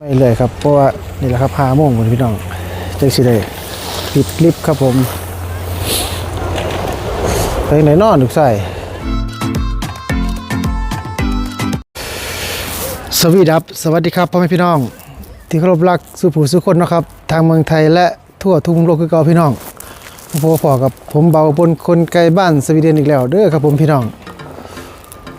ไม่เลยครับเพราะว่านี่แหละครับหาโมงหมดพี่น้องจังสิได้ปิดลิฟครับผมไปไหนนอนดึกใส่สวีดับ สวัสดีครับพ่อแม่พี่น้อง ที่เคารพรักสุผู้สุคนนะครับ ทางเมืองไทยและทั่วทุกมุมโลกคือเก่าพี่น้องพอพอกับผมเบาบนคนไกลบ้านสวีเดนอีกแล้วเด้อครับผมพี่น้อง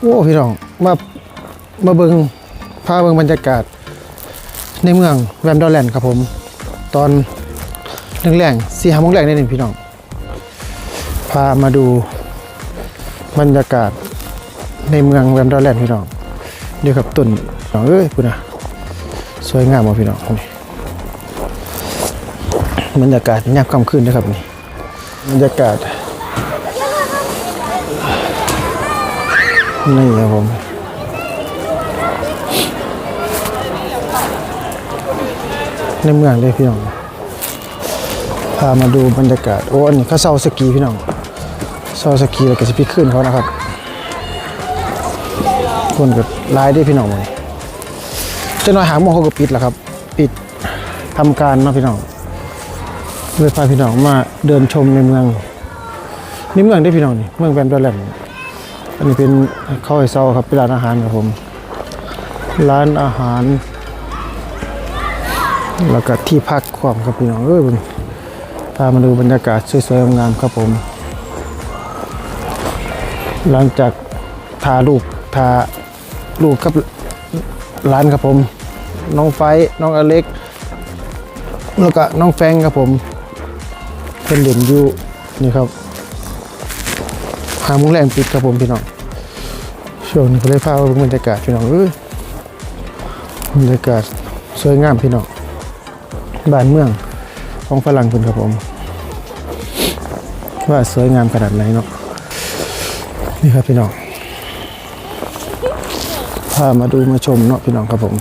โอ้พี่น้องมามาเบิงพาเบิงบรรยากาศ ในเมืองแวมดอลแลนด์ครับผม ตอนแรงสี่ห้าโมงแรกได้หนึ่งพี่น้อง พามาดูบรรยากาศในเมืองแวมดอลแลนด์พี่น้องเดี๋ยวครับต้นน้องเอ้ยคุณนะสวยงามมากพี่น้องนี่บรรยากาศยามค่ำคืนนะครับนี่บรรยากาศนี่ครับผม ในเมืองเลยพี่น้องพามาดูบรรยากาศโอ้อันนี้เขาเซาสกีพี่น้องเซาสกีแล้วก็จะพี่ขึ้นเขานะครับ คนกับลายได้พี่น้องเลยจะน้อยหาโมองเขาก็ปิดแล้วครับ ปิดทำการนาะพี่น้องเลยพาพี่น้องมาเดินชมในเมืองนี่เมืองได้พี่น้องนี่เมืองแวมดอลแลนด์อันนี้เป็นเข้าวไอเซาครับเป็นร้านอาหารครับผม ร้านอาหาร แล้วก็ที่พักความครับพี่น้องเอ้ยพามาดูบรรยากาศสวยๆงามๆครับผม หลังจากทาลูกทาลูกกับร้านครับผม น้องไฟน้องอเล็ก แล้วก็น้องแฟงครับผมเป็นเด่นอยู่นี่ครับหามุ้งแรงปิดครับผมพี่น้องช่วงนี้ก็เลยพามาเบิ่งบรรยากาศพี่น้องเอ้ยบรรยากาศสวยงามพี่น้อง บ้านเมืองของฝรั่งคุณครับผม ว่าสวยงามขนาดไหนเนาะนี่ครับพี่น้องพามาดูมาชมเนาะพี่น้องครับผม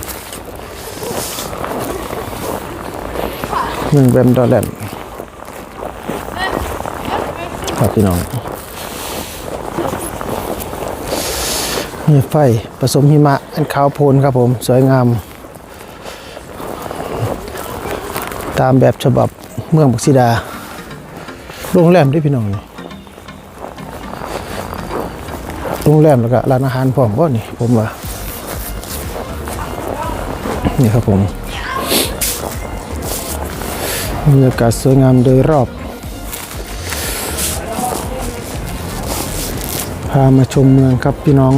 เมืองแบมดอลแลนครับพี่น้องมีไฟผสมหิมะอันขาวโพลครับผม สวยงาม ตามแบบฉบับเมืองบักซิดา โรงแรมด้วยพี่น้องโรงแรมแล้วก็ร้านอาหารพร้อมก็นี่ผมว่า นี่ครับผมบรรยากาศสวยงามโดยรอบ พามาชมเมืองครับพี่น้อง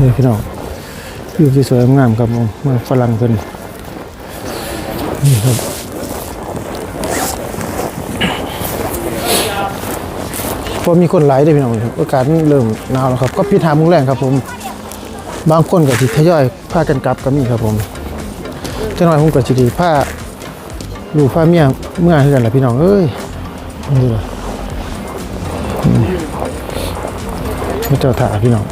นี่พี่น้องวิวที่สวยงามครับผมเมืองฝรั่งเพิ่น นี่ครับ พอมีคนหลได้พี่น้องอากาศเริ่มหนาวแล้วครับ ก็พิธามุงแรงครับผม บางคนก็สิทยอยผ้ากันกลับก็มีครับผมเจ้าน้อยผมก็สิดีผ้าลูผ้าเมียเมื่อคือกันแหละพี่น้องเอ้ยนี่ล่ะอืมพระเจ้าถ่าพี่น้อง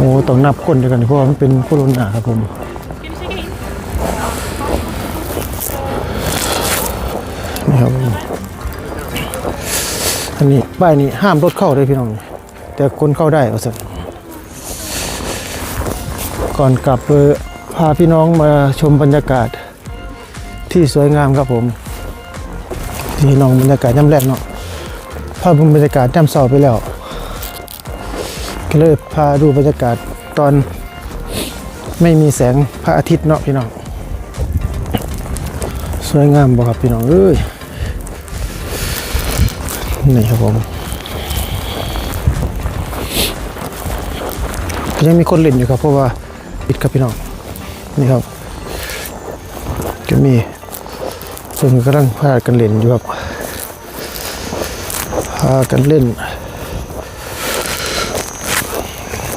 โอ้ต้องนับคนด้วยกันเพราะมันเป็นโคโรนาครับผมนี่ครับอันนี้ป้ายนี้ห้ามรถเข้าได้พี่น้อง แต่คนเข้าได้เอาสิก่อนกลับเออพาพี่น้องมาชมบรรยากาศที่สวยงามครับผม ที่น้องบรรยากาศย่ำแรกเนาะพาพบรรยากาศย่ำเสาไปแล้ว ก็เลยพาดูบรรยากาศตอนไม่มีแสงพระอาทิตย์เนาะพี่น้องสวยงามบ่ครับพี่น้องเอ้ยนี่ครับผมยังมีคนเล่นอยู่ครับเพราะว่าปิดครับพี่น้องนี่ครับก็มีส่วนกำลังพากันเล่นอยู่ครับพากันเล่น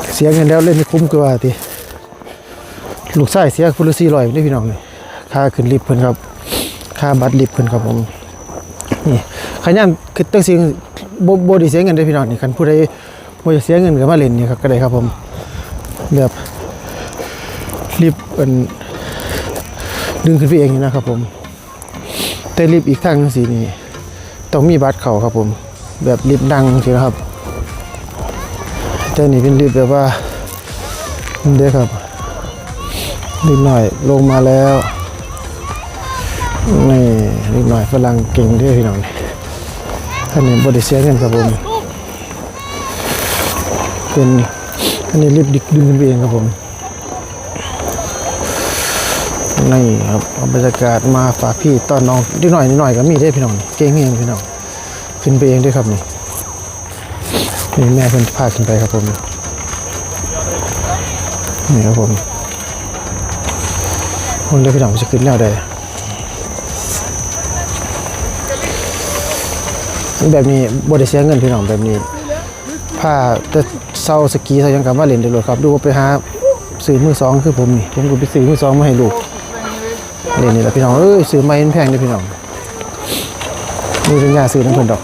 เสียเงินแล้วเล่นไม่คุ้มกว่าทีลูกชายเสียคุณละสี่ร้อยได้พี่น้องเลยค่าขึ้นลิฟต์เพิ่นครับ ค่าบัตรลิฟต์เพิ่นครับผมนี่ขยันคือตั้งสิ่งบ่บ่ได้เสียเงินได้พี่น้องนี่คันผู้ใดบ่อยากเสียเงินก็มาเล่นนี่ครับก็ได้ครับผมแบบลิฟต์เพิ่นดึงขึ้นไปเองนะครับผม แต่ลิฟต์อีกทางสีนี่ต้องมีบัตรเข้าครับผม แบบลิฟต์ดังสินะครับ แต่นี่เป็นลิฟต์แบบว่าเดี๋ยวครับนิดหน่อยลงมาแล้วนี่นิดหน่อยฝรั่งเก่งด้วยพี่น้องท่านนี้บริเซียเงินครับผมเป็นอันนี้รีบดิกดึงขึ้นไปเองครับผมนี่ครับบรรยากาศมาฝากพี่ตอนน้องนิดหน่อยนิดหน่อยก็มีได้พี่น้องเก่งเองพี่น้องขึ้นไปเองด้วยครับนี่ นี่แม่เพิ่นพาขึ้นไปครับผม นี่ครับผมคนเลือกพี่น้องจะขึ้นแล้วได้แบบนี้บริเสียเงินพี่น้องแบบนี้ผ้าจะเศร้าสกีเศร้ายังกับมาเล่นได้เลยครับ ดูว่าไปหาซื้อมือสองคือผมนี่ผมก็ไปซื้อมือสองมาให้ลูกเล่นนี่แหละพี่น้องเอ้ยซื้อไม่แพงเลยพี่น้องนี่เป็นยาซื้อน้ำเพิ่นดอก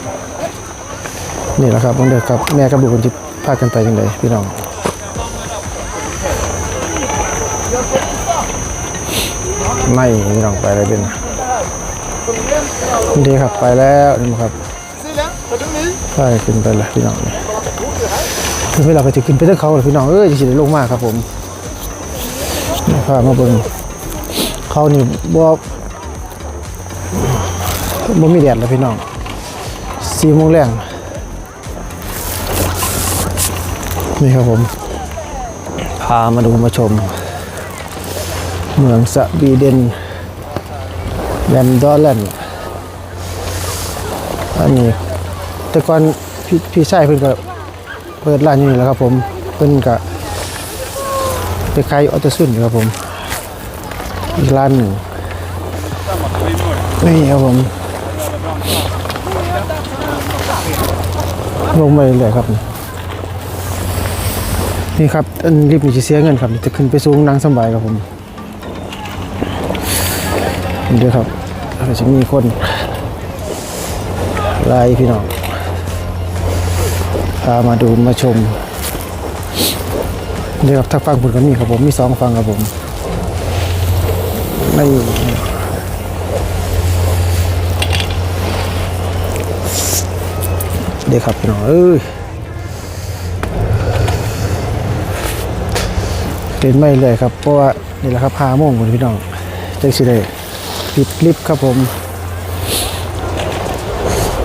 นี่แหละครับมันเดือกับแม่กับลูกคนที่พากันไปยังไงพี่น้องไม่ไม่ต้องไปเลยเป็นดีครับไปแล้วนี่ครับไปขึ้นไปเลยพี่น้องนี่คือเวลาไปถึงขึ้นไปทือกเขาเลยพี่น้องเอ้ยจะสิได้ลงมากครับผมพามาเบิ่งเขานี่บ่บ่มีแดดเลยพี่น้องสี่โมงแรง นี่ครับผม พามาดูมาชม เมืองสวีเดนแลมดอร์แลนด์อันนี้แต่ก่อนพี่พี่ชายเพิ่นก็เปิดร้านอยู่นี่แหล้วครับผมเพิ่นก็ไปขายออโตซุนอยู่ครับผมอีกร้านหนึ่งนี่ครับผมลงมาเรื่อยครับ นี่ครับอันรีบนี่จะเสียเงินครับจะขึ้นไปสูงนั่งสบายครับผมเดี๋ยวครับอาจะมีคนไล่พี่น้องพามาดูมาชมเดี๋ยวครับถ้าฟังผลก็มีครับผมมีสองฟังครับผมไม่เดี๋ยวครับพี่น้องเอ้ย เป็นไม่เลยครับ เพราะว่านี่แหละครับพาโมงคนพี่น้องเจ๊สิได้ปิดลิฟต์ครับผม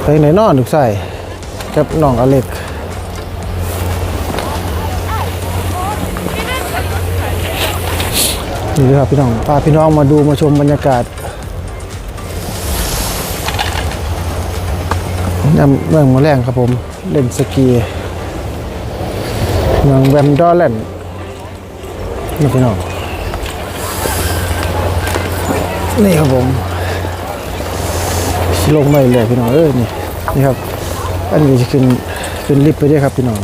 ไปไหนนอนลูกใส่กับน้องอเล็กนี่เลยครับพี่น้องพาพี่น้องมาดูมาชมบรรยากาศยามเมืองมาแรงครับผม เล่นสกีเมืองแวมดอร์แลนด์ นี่พี่น้อง นี่ครับผมลงไม่เลยพี่น้องเอ้ยนี่นี่ครับ อันนี้จะขึ้นขึ้นลิฟต์ไปด้วยครับพี่น้อง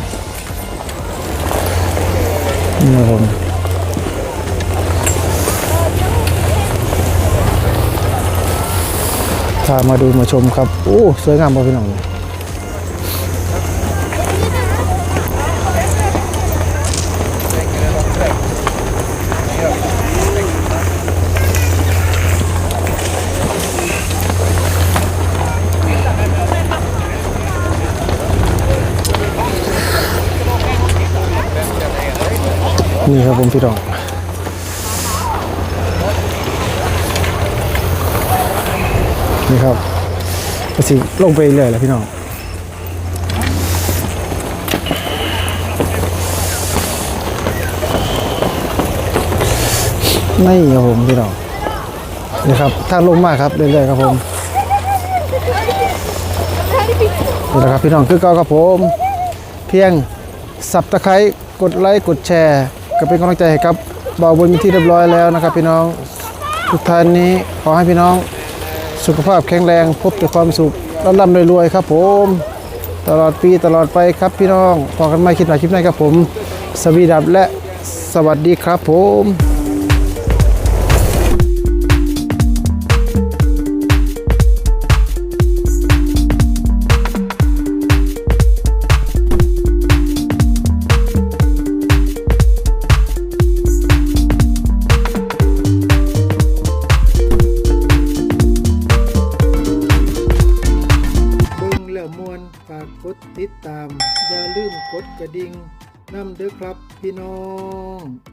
นี่ครับผมพามาดูมาชมครับ โอ้ สวยงามมากพี่น้อง นี่ครับผมพี่น้องนี่ครับสิลงไปเลยแหละพี่น้องนี่ครับผมพี่น้องนี่ครับทาลงมากครับเรื่อยๆครับผมนี่แหละครับพี่น้องคือเก่าครับผม เพียงสับตะไคร้กดไลค์กดแชร์ ก็เป็นกำลังใจให้ครับบ่าวบนมีที่เรียบร้อยแล้วนะครับ พี่น้องทุกท่านนี้ขอให้พี่น้องสุขภาพแข็งแรงพบแต่ความสุขร่ำร่ำรวยๆครับ ผม ตลอดปีตลอดไปครับพี่น้องพอกันไม่คิดหน้าคลิปหน้าครับผม สวีดับและสวัสดีครับผม ตาม อย่าลืมกดกระดิ่งนำเด้อครับพี่น้อง